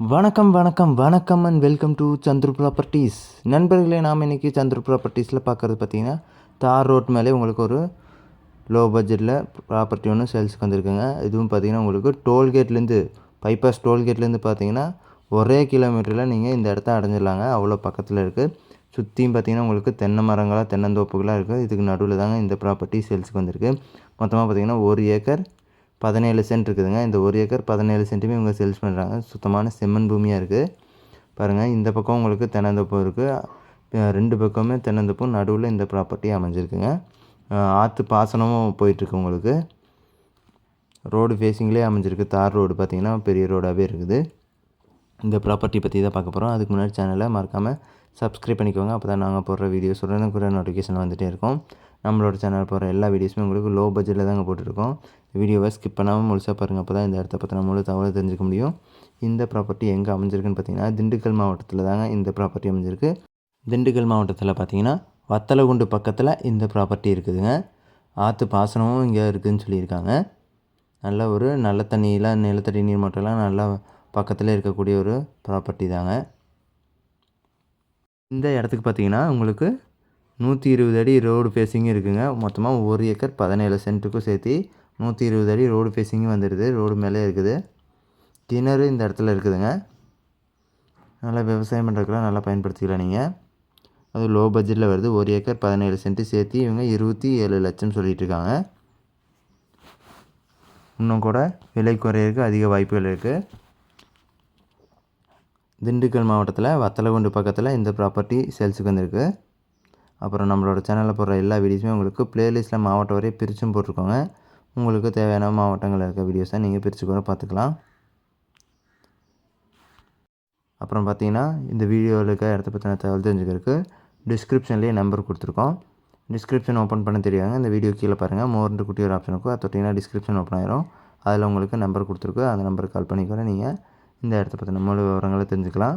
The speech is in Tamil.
வணக்கம் வணக்கம் வணக்கம் and welcome to Chandru properties நண்பர்களே நாம் இன்றைக்கி சந்துரு ப்ராப்பர்ட்டிஸில் பார்க்குறது பார்த்தீங்கன்னா தார் ரோட் மேலே உங்களுக்கு ஒரு லோ பட்ஜெட்டில் ப்ராப்பர்ட்டி ஒன்று சேல்ஸுக்கு வந்திருக்குங்க. இதுவும் பார்த்தீங்கன்னா உங்களுக்கு டோல்கேட்லேருந்து பைபாஸ் டோல்கேட்லேருந்து பார்த்தீங்கன்னா ஒரே கிலோமீட்டரில் நீங்கள் இந்த இடத்த அடைஞ்சிடலாங்க. அவ்வளோ பக்கத்தில் இருக்குது சுற்றியும் பார்த்தீங்கன்னா உங்களுக்கு தென்னை மரங்களாக தென்னந்தோப்புகளாக இருக்குது இதுக்கு நடுவில் தாங்க இந்த ப்ராப்பர்ட்டி சேல்ஸுக்கு வந்திருக்கு. மொத்தமாக பார்த்தீங்கன்னா ஒரு ஏக்கர் பதினேழு சென்ட் இருக்குதுங்க. இந்த ஒரு ஏக்கர் பதினேழு சென்ட்டுமே இவங்க சேல்ஸ் பண்ணுறாங்க சுத்தமான செம்மண் பூமியாக இருக்குது பாருங்கள் இந்த பக்கம் உங்களுக்கு தென்னந்தோப்பு இருக்குது ரெண்டு பக்கமே தென்னந்தோப்பும் நடுவில் இந்த ப்ராப்பர்ட்டி அமைஞ்சிருக்குங்க. ஆற்று பாசனமும் போயிட்டுருக்கு உங்களுக்கு. ரோடு ஃபேஸிங்லேயே அமைஞ்சிருக்கு. தார் ரோடு பார்த்திங்கன்னா பெரிய ரோடாகவே இருக்குது. இந்த ப்ராப்பர்ட்டி பற்றி தான் பார்க்க போகிறோம் அதுக்கு முன்னாடி சேனலை மறக்காமல் சப்ஸ்கிரைப் பண்ணிக்கோங்க. அப்போ தான் நாங்கள் போடுற வீடியோஸ் கூட நோட்டிஃபிகேஷன் வந்துகிட்டே இருக்கும். நம்மளோட சேனல் போகிற எல்லா வீடியோஸுமே உங்களுக்கு லோ பட்ஜெட்டில் தாங்க போட்டிருக்கோம். வீடியோவை ஸ்கிப் பண்ணாமல் முழுசாக பாருங்கள் அப்போ தான் இந்த இடத்த பற்றின முழு தகவலை தெரிஞ்சுக்க முடியும். இந்த ப்ராப்பர்ட்டி எங்கே அமைஞ்சிருக்குன்னு பார்த்தீங்கன்னா திண்டுக்கல் மாவட்டத்தில் தாங்க இந்த ப்ராப்பர்ட்டி அமைஞ்சிருக்கு. திண்டுக்கல் மாவட்டத்தில் பார்த்தீங்கன்னா வத்தலகுண்டு பக்கத்தில் இந்த ப்ராப்பர்ட்டி இருக்குதுங்க. ஆற்று பாசனமும் இங்கே இருக்குதுன்னு சொல்லியிருக்காங்க. நல்ல ஒரு நல்ல தண்ணியெலாம் நிலத்தடி நீர் மட்டம்லாம் நல்லா பக்கத்தில் இருக்கக்கூடிய ஒரு ப்ராப்பர்ட்டி தாங்க. இந்த இடத்துக்கு பார்த்தீங்கன்னா உங்களுக்கு நூற்றி இருபது அடி ரோடு ஃபேஸிங்கும் இருக்குங்க. மொத்தமாக ஒரு ஏக்கர் பதினேழு சென்ட்டுக்கும் சேர்த்து நூற்றி இருபது அடி ரோடு ஃபேஸிங்கும் வந்துடுது ரோடு மேலே இருக்குது. கிணறு இந்த இடத்துல இருக்குதுங்க. நல்லா விவசாயம் பண்ணுறதுக்குலாம் நல்லா பயன்படுத்திக்கலாம் நீங்கள் அது லோ பட்ஜெட்டில் வருது. ஒரு ஏக்கர் பதினேழு சென்ட்டு சேர்த்து இவங்க இருபத்தி ஏழு லட்சம் சொல்லிகிட்டு இருக்காங்க. இன்னும் கூட விலை குறையிறதுக்கு அதிக வாய்ப்புகள் இருக்குது திண்டுக்கல் மாவட்டத்தில் வத்தலகுண்டு பக்கத்தில் இந்த ப்ராப்பர்ட்டி சேல்ஸுக்கு வந்திருக்கு. அப்புறம் நம்மளோட சேனலில் போடுற எல்லா வீடியோஸுமே உங்களுக்கு ப்ளேலிஸ்ட்டில் மாவட்டம் வரையும் பிரிச்சும் போட்டிருக்கோங்க. உங்களுக்கு தேவையான மாவட்டங்களில் இருக்க வீடியோஸை நீங்கள் பிரித்து கூட பார்த்துக்கலாம். அப்புறம் பார்த்தீங்கன்னா இந்த வீடியோவில் இருக்க இடத்த பற்றின தகவல் தெரிஞ்சுக்கிறதுக்கு டிஸ்கிரிப்ஷன்லேயே நம்பர் கொடுத்துருக்கோம். டிஸ்கிரிப்ஷன் ஓப்பன் பண்ண தெரியாங்க இந்த வீடியோ கீழே பாருங்கள் மோர்ன்ற குட்டி ஒரு ஆப்ஷன் இருக்கும். அது தொட்டிங்கன்னா டிஸ்கிரிப்ஷன் ஓப்பன் ஆயிரும். அதில் உங்களுக்கு நம்பர் கொடுத்துருக்கு. அந்த நம்பருக்கு கால் பண்ணி கூட நீங்கள் இந்த இடத்த பற்றின முழு விவரங்களை தெரிஞ்சுக்கலாம்.